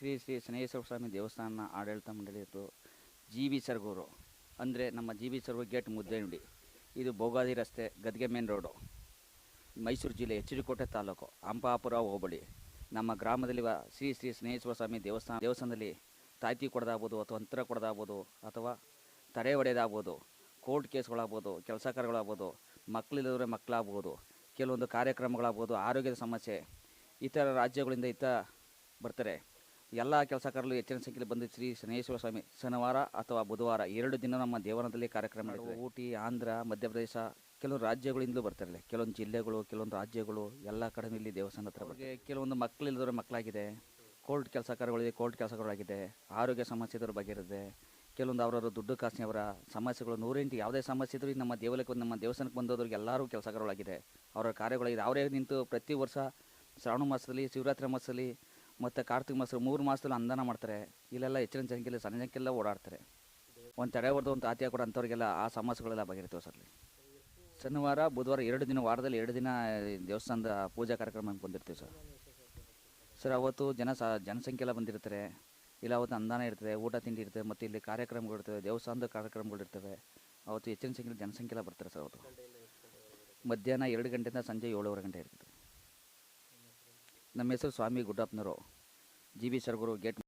ಶ್ರೀ ಶ್ರೀ ಶನೇಶ್ವರ ಸ್ವಾಮಿ ದೇವಸ್ಥಾನ ಆಡಳಿತ ಮಂಡಳಿಯದು G V Sargur. ಅಂದರೆ ನಮ್ಮ ಜಿ ಬಿ ಸರ್ಗೂರು ಗೇಟ್ ಮುದ್ದೇನುಡಿ ಇದು ಭೋಗಾದಿ ರಸ್ತೆ ಗದ್ಗೆ ಮೇನ್ ರೋಡು ಮೈಸೂರು ಜಿಲ್ಲೆ ಎಚ್ ಡಿ ಕೋಟೆ ತಾಲೂಕು ಅಂಪಾಪುರ ಹೋಬಳಿ. ನಮ್ಮ ಗ್ರಾಮದಲ್ಲಿ ಶ್ರೀ ಶ್ರೀ ಸ್ನೇಹೇಶ್ವರ ಸ್ವಾಮಿ ದೇವಸ್ಥಾನ, ದೇವಸ್ಥಾನದಲ್ಲಿ ತಾಯ್ತಿ ಕೊಡೋದಾಗ್ಬೋದು ಅಥವಾ ಅಂತರ ಕೊಡೋದಾಗ್ಬೋದು ಅಥವಾ ತಡೆ ಹೊಡೆಯೋದಾಗ್ಬೋದು ಕೋರ್ಟ್ ಕೇಸ್ಗಳಾಗ್ಬೋದು, ಕೆಲಸ ಕಾರ್ಯಗಳಾಗ್ಬೋದು ಮಕ್ಕಳಿಲ್ಲದ್ರೆ ಮಕ್ಕಳಾಗ್ಬೋದು, ಕೆಲವೊಂದು ಕಾರ್ಯಕ್ರಮಗಳಾಗ್ಬೋದು, ಆರೋಗ್ಯದ ಸಮಸ್ಯೆ ಇತರ ರಾಜ್ಯಗಳಿಂದ ಇತ್ತ ಬರ್ತಾರೆ. ಎಲ್ಲ ಕೆಲಸಕಾರರು ಹೆಚ್ಚಿನ ಸಂಖ್ಯೆಯಲ್ಲಿ ಬಂದು ಶ್ರೀ ಶನೇಶ್ವರ ಸ್ವಾಮಿ ಶನಿವಾರ ಅಥವಾ ಬುಧವಾರ ಎರಡು ದಿನ ನಮ್ಮ ದೇವನದಲ್ಲಿ ಕಾರ್ಯಕ್ರಮ ನಡೆಯುತ್ತೆ ಊಟಿ ಆಂಧ್ರ ಮಧ್ಯಪ್ರದೇಶ ಕೆಲವೊಂದು ರಾಜ್ಯಗಳಿಂದಲೂ ಬರ್ತಾರೆ ಇಲ್ಲಿ. ಕೆಲವೊಂದು ಜಿಲ್ಲೆಗಳು ಕೆಲವೊಂದು ರಾಜ್ಯಗಳು ಎಲ್ಲ ಕಡೆ ಇಲ್ಲಿ ದೇವಸ್ಥಾನ ಹತ್ರ ಬಗ್ಗೆ ಕೆಲವೊಂದು ಮಕ್ಕಳಿಲ್ಲದವ್ರ ಮಕ್ಕಳಾಗಿದೆ. ಕೋರ್ಟ್ ಕೆಲಸ ಕಾರ್ಯಗಳಿದೆ ಕೋರ್ಟ್ ಕೆಲಸಗಳಾಗಿದೆ ಆರೋಗ್ಯ ಸಮಸ್ಯೆ ಇದ್ರ ಬಗ್ಗೆ ಇರುತ್ತೆ. ಕೆಲವೊಂದು ಅವರವರ ದುಡ್ಡು ಕಾಸಿನವರ ಸಮಸ್ಯೆಗಳು ನೂರೆಂಟು ಯಾವುದೇ ಸಮಸ್ಯೆ ಇದ್ರೂ ನಮ್ಮ ದೇವಾಲಯಕ್ಕೆ ನಮ್ಮ ದೇವಸ್ಥಾನಕ್ಕೆ ಬಂದವರಿಗೆ ಎಲ್ಲರೂ ಕೆಲಸಗಾರಗಳಾಗಿದೆ ಅವರ ಕಾರ್ಯಗಳಾಗಿದೆ ಅವರೇ ನಿಂತು ಪ್ರತಿ ವರ್ಷ ಶ್ರಾವಣ ಮಾಸದಲ್ಲಿ ಶಿವರಾತ್ರಿ ಮಾಸದಲ್ಲಿ ಮತ್ತು ಕಾರ್ತಿಕ ಮಾಸ ಮೂರು ಮಾಸದಲ್ಲಿ ಅಂದಾನ ಮಾಡ್ತಾರೆ. ಇಲ್ಲೆಲ್ಲ ಹೆಚ್ಚಿನ ಸಂಖ್ಯೆಯಲ್ಲಿ ಸಣ್ಣ ಓಡಾಡ್ತಾರೆ. ಒಂದು ತಡೆ ಹೊಡೆದು ಒಂದು ಆತ್ಯ ಕೂಡ ಅಂಥವ್ರಿಗೆಲ್ಲ ಆ ಸಮಸ್ಯೆಗಳೆಲ್ಲ ಬಗೆಹರಿತವೆ ಸರ್ ಶನಿವಾರ, ಬುಧವಾರ ಎರಡು ದಿನ, ವಾರದಲ್ಲಿ ಎರಡು ದಿನ ದೇವಸ್ಥಾನದ ಪೂಜಾ ಕಾರ್ಯಕ್ರಮ ಬಂದಿರ್ತೀವಿ ಸರ್. ಸರ್, ಅವತ್ತು ಜನ ಸ, ಜನಸಂಖ್ಯೆ ಎಲ್ಲ ಬಂದಿರ್ತಾರೆ. ಇಲ್ಲ, ಅವತ್ತು ಅಂದಾನ ಇರ್ತದೆ, ಊಟ ತಿಂಡಿ ಇರ್ತದೆ, ಮತ್ತು ಇಲ್ಲಿ ಕಾರ್ಯಕ್ರಮಗಳು ಇರ್ತವೆ, ದೇವಸ್ಥಾನದ ಕಾರ್ಯಕ್ರಮಗಳು ಇರ್ತವೆ. ಅವತ್ತು ಹೆಚ್ಚಿನ ಸಂಖ್ಯೆಯಲ್ಲಿ ಜನಸಂಖ್ಯೆ ಎಲ್ಲ ಬರ್ತಾರೆ ಸರ್ ಅವತ್ತು. ಮಧ್ಯಾಹ್ನ ಎರಡು ಗಂಟೆಯಿಂದ ಸಂಜೆ ಏಳುವರೆ ಗಂಟೆ ಇರ್ತದೆ. ನಮ್ಮ ಹೆಸರು ಸ್ವಾಮಿ ಗುಡ್ಡಪ್ಪನವರು. G B Sargur gate